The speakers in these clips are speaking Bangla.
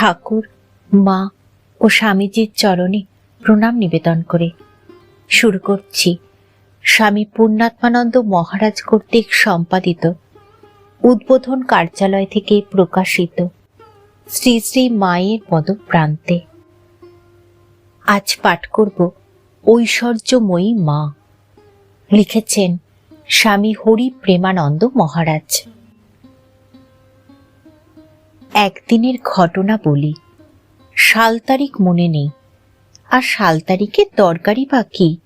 ঠাকুর, মা ও স্বামীজির চরণে প্রণাম নিবেদন করে। শুরু করছি। স্বামী পূর্ণাত্মানন্দ মহারাজ কর্তৃক সম্পাদিত উদ্বোধন কার্যালয় থেকে প্রকাশিত শ্রী শ্রী মায়ের পদপ্রান্তে আজ পাঠ করব ঐশ্বর্যময়ী মা। লিখেছেন স্বামী হরি প্রেমানন্দ মহারাজ। একদিনের ঘটনা বলি। সাল তারিখ মনে নেই। আর সাল তারিখের দরকারি বা কি?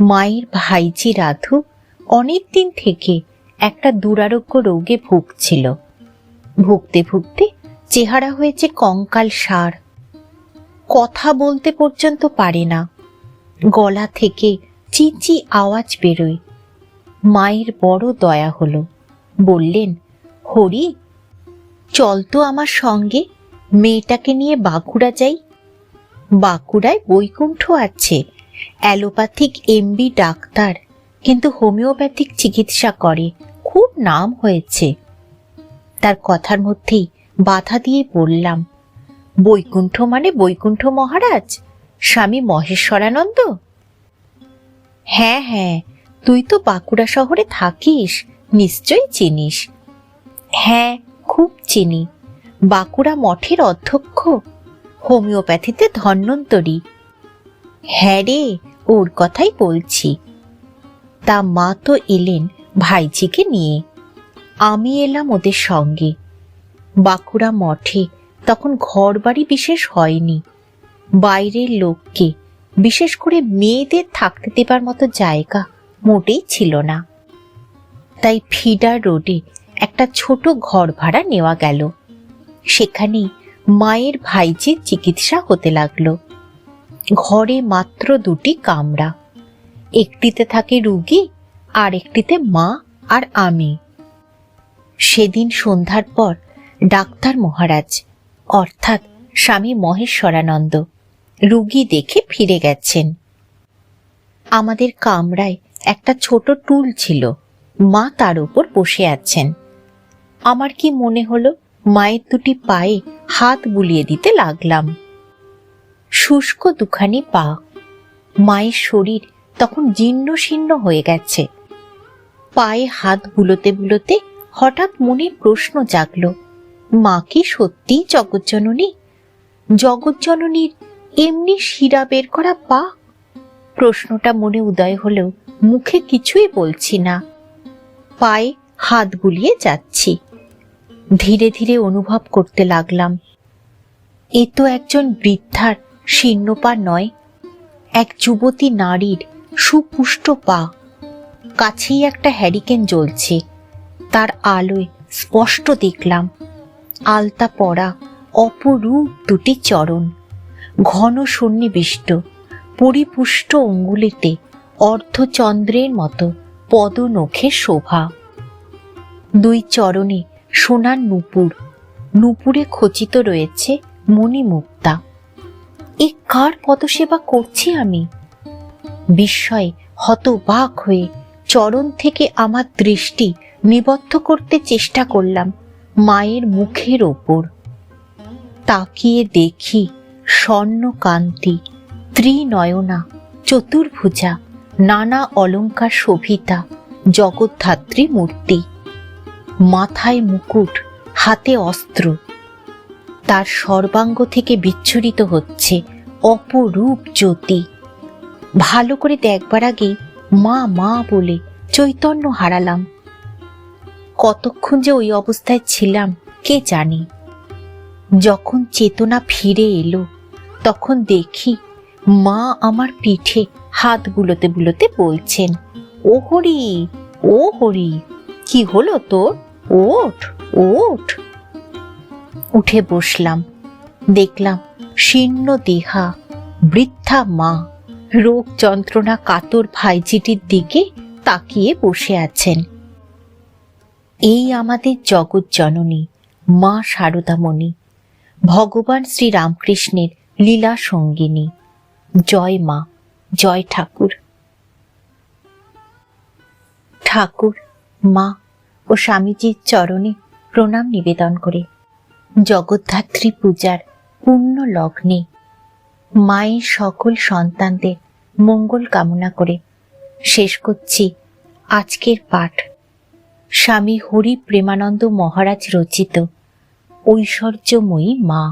মায়ের ভাইজি রাধু অনেক দিন থেকে একটা দুরারোগ্য রোগে ভুগছিল। ভুগতে ভুগতে চেহারা হয়েছে কঙ্কাল সার। কথা বলতে পর্যন্ত পারে না। গলা থেকে চিচি আওয়াজ বেরোয়। মায়ের বড় দয়া হলো। বললেন, হরি চল তো আমার সঙ্গে, মেয়েটাকে নিয়ে বাঁকুড়া যাই। বাঁকুড়ায় বৈকুণ্ঠ আছে, অ্যালোপ্যাথিক এমবি ডাক্তার, কিন্তু হোমিওপ্যাথিক চিকিৎসা করে, খুব নাম হয়েছে। তার কথার মধ্যেই বাধা দিয়ে বললাম, বৈকুণ্ঠ মানে বৈকুণ্ঠ মহারাজ? স্বামী মহেশ্বরানন্দ? হ্যাঁ হ্যাঁ তুই তো বাঁকুড়া শহরে থাকিস, নিশ্চয়ই চিনিস। হ্যাঁ খুব চিনি। বাঁকুড়া মঠের অধ্যক্ষ, হোমিওপ্যাথিতে ধন্বন্তরী। হ্যাঁ রে, ওর কথাই বলছি। তা মা তো এলেন ভাইজিকে নিয়ে। আমি এলাম ওদের সঙ্গে। বাঁকুড়া মঠে তখন ঘর বাড়ি বিশেষ হয়নি। বাইরের লোককে বিশেষ করে মেয়েদের থাকতে দেবার মতো জায়গা মোটেই ছিল না। তাই ফিডার রোডে একটা ছোট ঘর ভাড়া নেওয়া গেল। সেখানেই মায়ের ভাইজির চিকিৎসা হতে লাগল। ঘরে মাত্র দুটি কামরা। একটিতে থাকে রুগী আর একটিতে মা আর আমি। সেদিন সন্ধ্যার পর ডাক্তার মহারাজ, অর্থাৎ স্বামী মহেশ্বরানন্দ, রুগী দেখে ফিরে গেছেন। আমাদের কামরায় একটা ছোট টুল ছিল। মা তার উপর বসে আছেন। আমার কি মনে হলো মায়ের দুটি পায়ে হাত বুলিয়ে দিতে লাগলাম? শুষ্ক দুখানি পা। মায়ের শরীর তখন জীর্ণ শীর্ণ হয়ে গেছে। পায়ে হাত বুলোতে বুলোতে হঠাৎ মনে প্রশ্ন জাগল, মা কি সত্যিই জগজ্জননী? জগজ্জননীর এমনি শিরা বের করা পা? প্রশ্নটা মনে উদয় হলেও মুখে কিছুই বলছি না। পায়ে হাত বুলিয়ে যাচ্ছি। ধীরে ধীরে অনুভব করতে লাগলাম। এ তো একজন বৃদ্ধার শীর্ণপা নয়, এক যুবতী নারীর সুপুষ্ট পা। কাছেই একটা হ্যারিকেন জ্বলছে। তার আলোয় স্পষ্ট দেখলাম, আলতা পরা অপরূপ দুটি চরণ, ঘন সন্নিবিষ্ট, পরিপুষ্ট অঙ্গুলিতে অর্ধচন্দ্রের মতো পদনখের শোভা। দুই চরণে সোনার নুপুর। নুপুরে খচিত রয়েছে মণিমুক্তা। এ কার পদসেবা করছি আমি? বিস্ময়ে হতবাক হয়ে চরণ থেকে আমার দৃষ্টি নিবদ্ধ করতে চেষ্টা করলাম মায়ের মুখের ওপর। তাকিয়ে দেখি স্বর্ণকান্তি, ত্রিনয়না, চতুর্ভুজা, নানা অলঙ্কার শোভিতা, জগদ্ধাত্রী মূর্তি। মাথায় মুকুট, হাতে অস্ত্র। তার সর্বাঙ্গ থেকে বিচ্ছুরিত হচ্ছে অপরূপ জ্যোতি। ভালো করে দেখবার আগে মা মা বলে চৈতন্য হারালাম। কতক্ষণ যে ওই অবস্থায় ছিলাম, কে জানি? যখন চেতনা ফিরে এলো, তখন দেখি মা আমার পিঠে হাত বুলোতে বুলোতে বলছেন ও হরি ও হরি কি হলো তোর? ওঠ ওঠ। উঠে বসলাম, দেখলাম শীর্ণ দেহা, বৃদ্ধা মা। রোগ যন্ত্রণা কাতর ভাইজিটির দিকে তাকিয়ে বসে আছেন। এই আমাদের জগৎ জননী, মা শারদামণি ভগবান শ্রী রামকৃষ্ণের লীলা সঙ্গিনী। জয় মা, জয় ঠাকুর। ঠাকুর, মা ও স্বামীজির চরণে প্রণাম নিবেদন করে। জগদ্ধাত্রী পূজার পূর্ণ লগ্নে মায়ের সকল সন্তানদের মঙ্গল কামনা করে শেষ করছি আজকের পাঠ। স্বামী হরি প্রেমানন্দ মহারাজ রচিত ঐশ্বর্যময়ী মা।